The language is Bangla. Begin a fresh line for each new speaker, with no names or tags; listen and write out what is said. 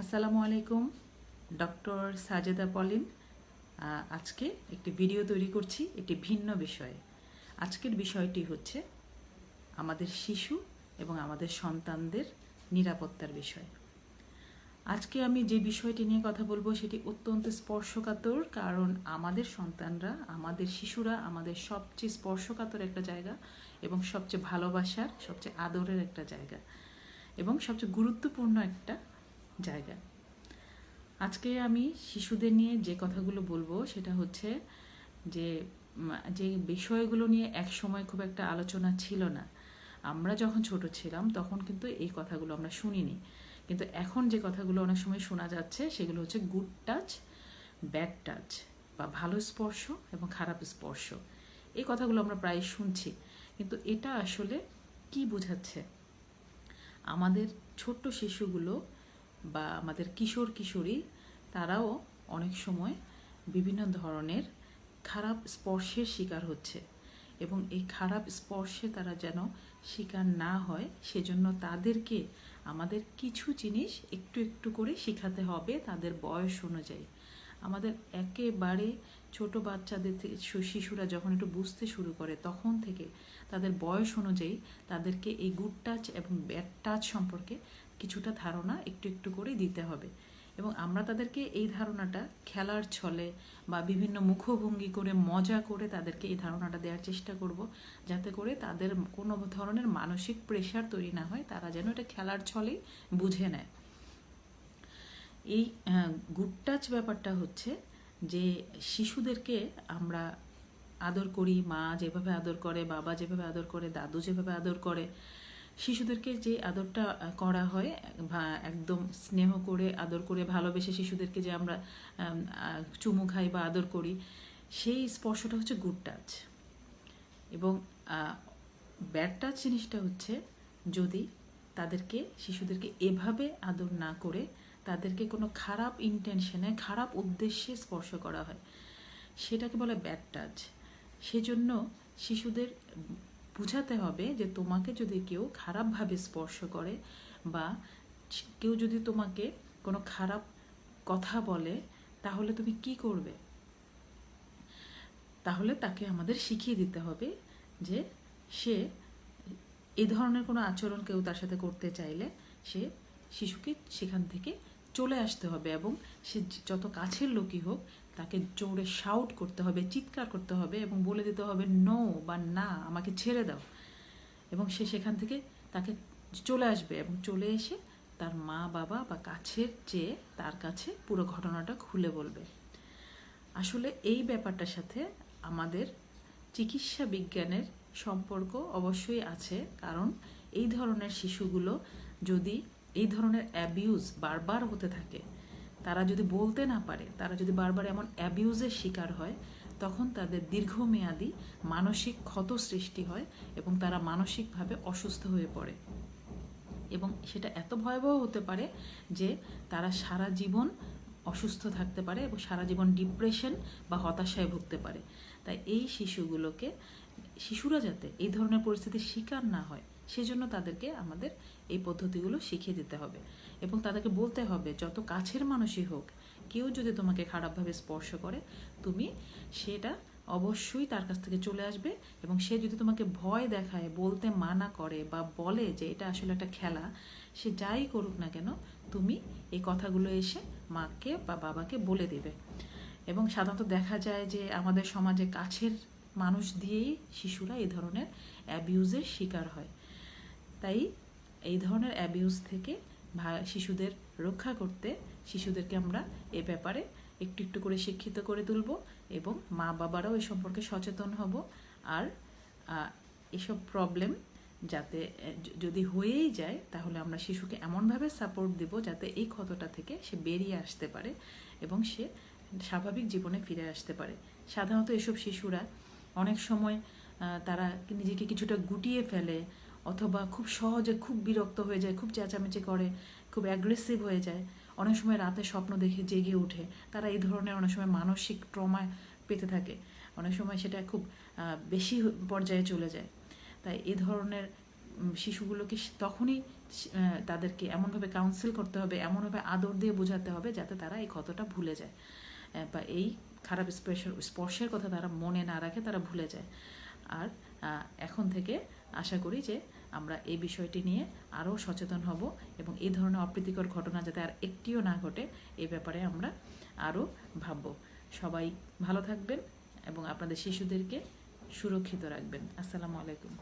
আসসালামু আলাইকুম, ডক্টর সাজেদা পলিন। আজকে একটি ভিডিও তৈরি করছি একটি ভিন্ন বিষয়ে। আজকের বিষয়টি হচ্ছে আমাদের শিশু এবং আমাদের সন্তানদের নিরাপত্তার বিষয়। আজকে আমি যে বিষয়টি নিয়ে কথা বলব সেটি অত্যন্ত স্পর্শকাতর, কারণ আমাদের সন্তানরা, আমাদের শিশুরা আমাদের সবচেয়ে স্পর্শকাতর একটা জায়গা এবং সবচেয়ে ভালোবাসার, সবচেয়ে আদরের একটা জায়গা এবং সবচেয়ে গুরুত্বপূর্ণ একটা জায়গা। আজকে আমি শিশুদের নিয়ে যে কথাগুলো বলব, সেটা হচ্ছে যে যে বিষয়গুলো নিয়ে এক সময় খুব একটা আলোচনা ছিল না। আমরা যখন ছোট ছিলাম, তখন কিন্তু এই কথাগুলো আমরা শুনিনি। কিন্তু এখন যে কথাগুলো অনেক সময় শোনা যাচ্ছে, সেগুলো হচ্ছে গুড টাচ ব্যাড টাচ বা ভালো স্পর্শ এবং খারাপ স্পর্শ। এই কথাগুলো আমরা প্রায় শুনছি। কিন্তু এটা আসলে কি বোঝাচ্ছে? আমাদের ছোট্ট শিশুগুলো বা আমাদের কিশোর কিশোরী, তারাও অনেক সময় বিভিন্ন ধরনের খারাপ স্পর্শের শিকার হচ্ছে এবং এই খারাপ স্পর্শে তারা যেন শিকার না হয়, সেজন্য তাদেরকে আমাদের কিছু জিনিস একটু একটু করে শেখাতে হবে তাদের বয়স অনুযায়ী। আমাদের একেবারে ছোট বাচ্চাদের থেকে শিশুরা যখন একটু বুঝতে শুরু করে তখন থেকে তাদের বয়স অনুযায়ী তাদেরকে এই গুড টাচ এবং ব্যাড টাচ সম্পর্কে কিছুটা ধারণা একটু একটু করে দিতে হবে। এবং আমরা তাদেরকে এই ধারণাটা খেলার ছলে বা বিভিন্ন মুখভঙ্গি করে, মজা করে তাদেরকে এই ধারণাটা দেওয়ার চেষ্টা করব, যাতে করে তাদের কোনো ধরনের মানসিক প্রেশার তৈরি না হয়, তারা যেন এটা খেলার ছলেই বুঝে নেয়। এই গুড টাচ ব্যাপারটা হচ্ছে যে শিশুদেরকে আমরা আদর করি, মা যেভাবে আদর করে, বাবা যেভাবে আদর করে, দাদু যেভাবে আদর করে শিশুদেরকে যে আদরটা করা হয় একদম স্নেহ করে, আদর করে ভালোবেসে শিশুদেরকে যে আমরা চুমু খাই বা আদর করি, সেই স্পর্শটা হচ্ছে গুড টাচ এবং ব্যাড টাচ জিনিসটা হচ্ছে যদি তাদেরকে, শিশুদেরকে এভাবে আদর না করে তাদেরকে কোনো খারাপ ইন্টেনশনে খারাপ উদ্দেশ্যে স্পর্শ করা হয়, সেটাকে বলে ব্যাড টাচ সেজন্য শিশুদের বুঝাতে হবে যে তোমাকে যদি কেউ খারাপভাবে স্পর্শ করে বা কেউ যদি তোমাকে কোনো খারাপ কথা বলে, তাহলে তুমি কি করবে? তাহলে তাকে আমাদের শিখিয়ে দিতে হবে যে সে এই ধরনের কোনো আচরণ কেউ তার সাথে করতে চাইলে সে শিশুকে সেখান থেকে চলে আসতে হবে এবং সে যত কাছের লোকই হোক তাকে জোরে শাউট করতে হবে, চিৎকার করতে হবে এবং বলে দিতে হবে নো বা না, আমাকে ছেড়ে দাও। এবং সে সেখান থেকে তাকে চলে আসবে এবং চলে এসে তার মা, বাবা বা কাছের চেয়ে তার কাছে পুরো ঘটনাটা খুলে বলবে। আসলে এই ব্যাপারটার সাথে আমাদের চিকিৎসা বিজ্ঞানের সম্পর্ক অবশ্যই আছে, কারণ এই ধরনের শিশুগুলো যদি এই ধরনের অ্যাবিউজ বারবার হতে থাকে তারা যদি বলতে না পারে, তারা যদি বারবার এমন অ্যাবিউজের শিকার হয়, তখন তাদের দীর্ঘমেয়াদী মানসিক ক্ষত সৃষ্টি হয় এবং তারা মানসিকভাবে অসুস্থ হয়ে পড়ে। এবং সেটা এত ভয়াবহ হতে পারে যে তারা সারা জীবন অসুস্থ থাকতে পারে এবং সারা জীবন ডিপ্রেশন বা হতাশায় ভুগতে পারে। তাই এই শিশুগুলোকে, শিশুরা যাতে এই ধরনের পরিস্থিতির শিকার না হয় সেজন্য তাদেরকে আমাদের এই পদ্ধতিগুলো শিখিয়ে দিতে হবে। এবং তাদেরকে বলতে হবে, যত কাছের মানুষই হোক, কেউ যদি তোমাকে খারাপভাবে স্পর্শ করে, তুমি সেটা অবশ্যই তার কাছ থেকে চলে আসবে এবং সে যদি তোমাকে ভয় দেখায়, বলতে মানা করে বা বলে যে এটা আসলে একটা খেলা, সে যাই করুক না কেন, তুমি এই কথাগুলো এসে মাকে বা বাবাকে বলে দেবে। এবং সাধারণত দেখা যায় যে আমাদের সমাজে কাছের মানুষ দিয়েই শিশুরা এই ধরনের অ্যাবিউজের শিকার হয়। তাই এই ধরনের অ্যাবিউজ থেকে শিশুদের রক্ষা করতে শিশুদেরকে আমরা এ ব্যাপারে একটু একটু করে শিক্ষিত করে তুলব এবং মা বাবারাও এ সম্পর্কে সচেতন হব। আর এসব প্রবলেম যাতে যদি হয়েই যায় তাহলে আমরা শিশুকে এমনভাবে সাপোর্ট দেব যাতে এই ক্ষতটা থেকে সে বেরিয়ে আসতে পারে এবং সে স্বাভাবিক জীবনে ফিরে আসতে পারে। সাধারণত এসব শিশুরা অনেক সময় তারা নিজেকে কিছুটা গুটিয়ে ফেলে অথবা খুব সহজে খুব বিরক্ত হয়ে যায়, খুব চেঁচামেচি করে, খুব অ্যাগ্রেসিভ হয়ে যায়। অনেক সময় রাতে স্বপ্ন দেখে জেগে ওঠে। তারা এই ধরনের অনেক সময় মানসিক ট্রমায় পেতে থাকে। অনেক সময় সেটা খুব বেশি পর্যায়ে চলে যায়। তাই এ ধরনের শিশুগুলোকে তখনই তাদেরকে এমনভাবে কাউন্সিল করতে হবে, এমনভাবে আদর দিয়ে বোঝাতে হবে যাতে তারা এই ক্ষতটা ভুলে যায়। বা এই খারাপ স্পর্শের স্পর্শের কথা তারা মনে না রাখে, তারা ভুলে যায়। আর এখন থেকে আশা করি যে আমরা এই বিষয়টি নিয়ে আরও সচেতন হব এবং এই ধরনের অপ্রীতিকর ঘটনা যাতে আর একটিও না ঘটে এই ব্যাপারে আমরা আরও ভাবব। সবাই ভালো থাকবেন এবং আপনাদের শিশুদেরকে সুরক্ষিত রাখবেন। আসসালামু আলাইকুম।